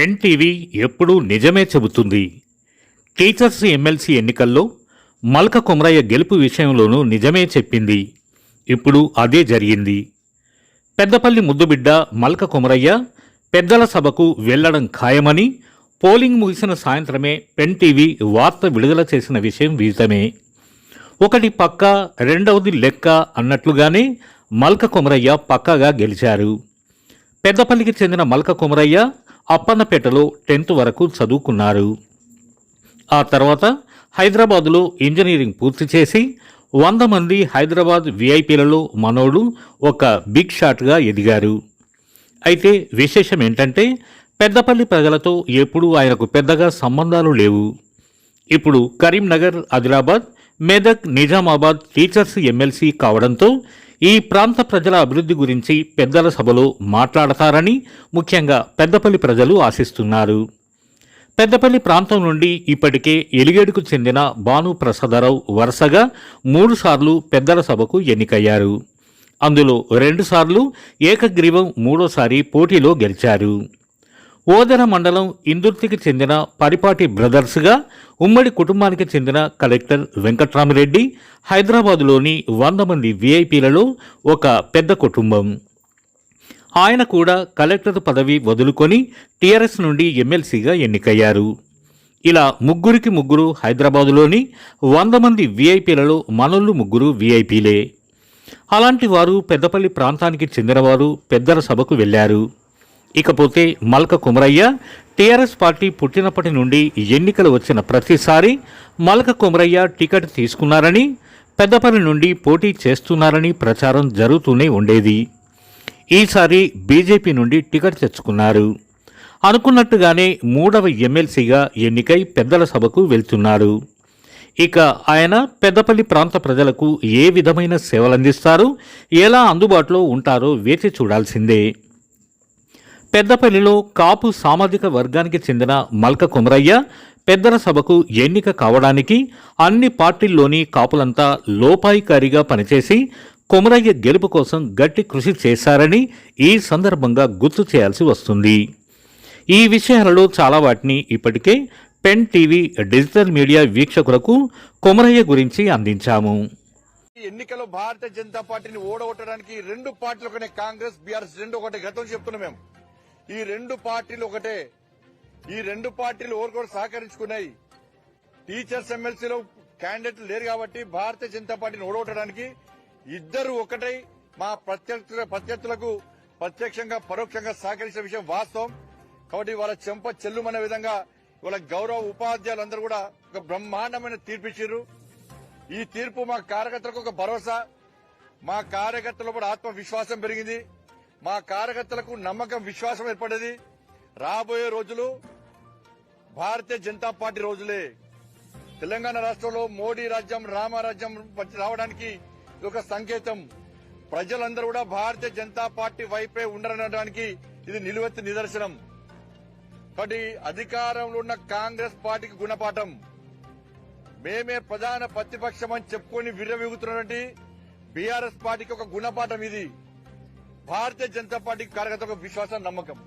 Pen TV ఎప్పుడూ నిజమే చెబుతుంది. టీచర్స్ ఎమ్మెల్సీ ఎన్నికల్లో మల్క కుమరయ్య గెలుపు విషయంలోనూ నిజమే చెప్పింది. ఇప్పుడు అదే జరిగింది. పెద్దపల్లి ముద్దుబిడ్డ మల్క కుమరయ్య పెద్దల సభకు వెళ్ళడం ఖాయమని పోలింగ్ ముగిసిన సాయంత్రమే పెన్ టీవీ వార్త విడుదల చేసిన విషయం విదితమే. ఒకటి పక్క రెండవది లెక్క అన్నట్లుగానే మల్క కుమరయ్య పక్కగా గెలిచారు. పెద్దపల్లికి చెందిన మల్క కుమరయ్య అప్పన్నపేటలో టెన్త్ వరకు చదువుకున్నారు. ఆ తర్వాత హైదరాబాదులో ఇంజనీరింగ్ పూర్తి చేసి వంద మంది హైదరాబాద్ విఐపీలలో మనోడు ఒక బిగ్ షాట్గా ఎదిగారు. అయితే విశేషం ఏంటంటే పెద్దపల్లి ప్రజలతో ఎప్పుడూ ఆయనకు పెద్దగా సంబంధాలు లేవు. ఇప్పుడు కరీంనగర్ ఆదిలాబాద్ మెదక్ నిజామాబాద్ టీచర్స్ ఎమ్మెల్సీ కావడంతో ఈ ప్రాంత ప్రజల అభివృద్ధి గురించి పెద్దల సభలో మాట్లాడతారని ముఖ్యంగా పెద్దపల్లి ప్రజలు ఆశిస్తున్నారు. పెద్దపల్లి ప్రాంతం నుండి ఇప్పటికే ఎలిగేడుకు చెందిన భాను ప్రసాదరావు వరుసగా మూడుసార్లు పెద్దల సభకు ఎన్నికయ్యారు. అందులో రెండుసార్లు ఏకగ్రీవం మూడోసారి పోటీలో గెలిచారు. ఓదెర మండలం ఇందుర్తికి చెందిన పరిపాటి బ్రదర్స్గా ఉమ్మడి కుటుంబానికి చెందిన కలెక్టర్ వెంకట్రామిరెడ్డి హైదరాబాదులోని వంద మంది విఐపీలలో ఒక పెద్ద కుటుంబం. ఆయన కూడా కలెక్టర్ పదవి వదులుకొని టీఆర్ఎస్ నుండి ఎమ్మెల్సీగా ఎన్నికయ్యారు. ఇలా ముగ్గురికి ముగ్గురు హైదరాబాదులోని వంద మంది విఐపీలలో మనోళ్ళు ముగ్గురు విఐపీలే అలాంటి వారు పెద్దపల్లి ప్రాంతానికి చెందినవారు పెద్దల సభకు వెళ్ళారు ఇకపోతే మల్క కుమరయ్య టీఆర్ఎస్ పార్టీ పుట్టినప్పటి నుండి ఎన్నికలు వచ్చిన ప్రతిసారి మల్క కుమరయ్య టికెట్ తీసుకున్నారని పెద్దపల్లి నుండి పోటీ చేస్తున్నారని ప్రచారం జరుగుతూనే ఉండేది. ఈసారి బీజేపీ నుండి టికెట్ తెచ్చుకున్నారు. అనుకున్నట్టుగానే మూడవ ఎమ్మెల్సీగా ఎన్నికై పెద్దల సభకు వెళ్తున్నారు. ఇక ఆయన పెద్దపల్లి ప్రాంత ప్రజలకు ఏ విధమైన సేవలందిస్తారు ఎలా అందుబాటులో ఉంటారో వేచి చూడాల్సిందే. పెద్దపల్లిలో కాపు సామాజిక వర్గానికి చెందిన మల్క కుమరయ్య పెద్దల సభకు ఎన్నిక కావడానికి అన్ని పార్టీల్లోని కాపులంతా లోపాయికారిగా పనిచేసి కుమరయ్య గెలుపు కోసం గట్టి కృషి చేశారని ఈ సందర్భంగా గుర్తు చేయాల్సి వస్తుంది. ఈ విషయాలలో చాలా వాటిని ఇప్పటికే పెన్ టీవీ డిజిటల్ మీడియా వీక్షకులకు కుమరయ్య గురించి అందించాము. ఈ భారతీయ జనతా పార్టీని ఓడగొట్టడానికి రెండు పార్టీలు కాంగ్రెస్ బీఆర్ఎస్ రెండు ఒకటి గతం చెప్తున్నాం మేము. ఈ రెండు పార్టీలు ఒకటే. ఈ రెండు పార్టీలు ఓరుకోరు సహకరించుకున్నాయి. టీచర్స్ ఎమ్మెల్సీలో క్యాండిడేట్లు లేరు కాబట్టి భారతీయ జనతా పార్టీని ఓడగొట్టడానికి ఇద్దరు ఒకటై మా ప్రత్యర్థుల ప్రత్యర్థులకు ప్రత్యక్షంగా పరోక్షంగా సహకరించిన విషయం వాస్తవం. కాబట్టి వాళ్ళ చెంప చెల్లుమనే విధంగా వాళ్ళ గౌరవ ఉపాధ్యాయులందరూ కూడా ఒక బ్రహ్మాండమైన తీర్పిచ్చిర్రు ఈ తీర్పు మా కార్యకర్తలకు ఒక భరోసా. మా కార్యకర్తల కూడా ఆత్మవిశ్వాసం పెరిగింది. మా కార్యకర్తలకు నమ్మకం విశ్వాసం ఏర్పడేది. రాబోయే రోజులు భారతీయ జనతా పార్టీ రోజులే. తెలంగాణ రాష్ట్రంలో మోడీ రాజ్యం రామరాజ్యం రావడానికి ఇది ఒక సంకేతం. ప్రజలందరూ కూడా భారతీయ జనతా పార్టీ వైపే ఉండడానికి ఇది నిలువెత్తు నిదర్శనం. కాబట్టి అధికారంలో ఉన్న కాంగ్రెస్ పార్టీకి గుణపాఠం. మేమే ప్రధాన ప్రతిపక్షం అని చెప్పుకొని విర్రవీగుతున్నటువంటి బీఆర్ఎస్ పార్టీకి ఒక గుణపాఠం ఇది. భారతీయ జనతా పార్టీ కార్యకర్తలకు విశ్వాసం నమ్మకం.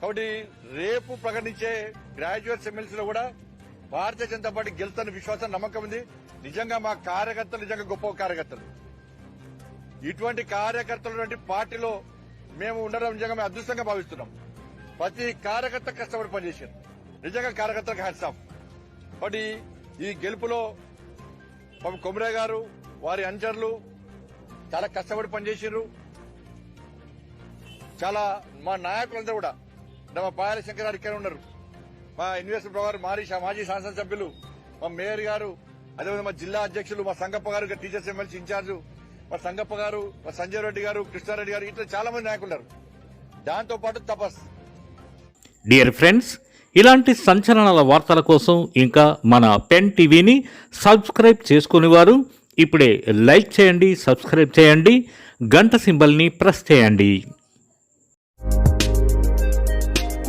కాబట్టి రేపు ప్రకటించే గ్రాడ్యుయేట్స్ ఎమ్మెల్సీలో కూడా భారతీయ జనతా పార్టీ గెలుస్తున్న విశ్వాసం నమ్మకం ఉంది. నిజంగా మా కార్యకర్తలు నిజంగా గొప్ప కార్యకర్తలు. ఇటువంటి కార్యకర్తలు వంటి పార్టీలో మేము ఉండడం నిజంగా మేము అదృష్టంగా భావిస్తున్నాం. ప్రతి కార్యకర్త కష్టపడి పనిచేశారు. నిజంగా కార్యకర్తలకు హ్యాట్స్ ఆఫ్. కాబట్టి ఈ గెలుపులో పాపం కొమరే గారు వారి అనుచరులు చాలా కష్టపడి పనిచేసారు చాలా మా నాయకులందరూ కూడా మా పాయల శంకర్ గారు ఇక్కడ ఉన్నారు. మా ఇన్వెస్టర్ గారు మాజీ మాజీ శాసనసభ్యులు మా మేయర్ గారు అదేవిధంగా మా జిల్లా అధ్యక్షులు మా సంగప్ప గారు టీచర్స్ ఎమ్మెల్సీ ఇన్ఛార్జ్ మా సంగప్ప గారు మా సంజయ్ రెడ్డి గారు కృష్ణారెడ్డి గారు ఇట్లా చాలా మంది నాయకులు ఉన్నారు. దాంతో పాటు తపస్ డియర్ ఫ్రెండ్స్ ఇలాంటి సంచలనాల వార్తల కోసం ఇంకా మన పెన్ టీవీని సబ్స్క్రైబ్ చేసుకునేవారు ఇప్పుడే లైక్ చేయండి సబ్స్క్రైబ్ చేయండి గంట సింబల్ని ప్రెస్ చేయండి.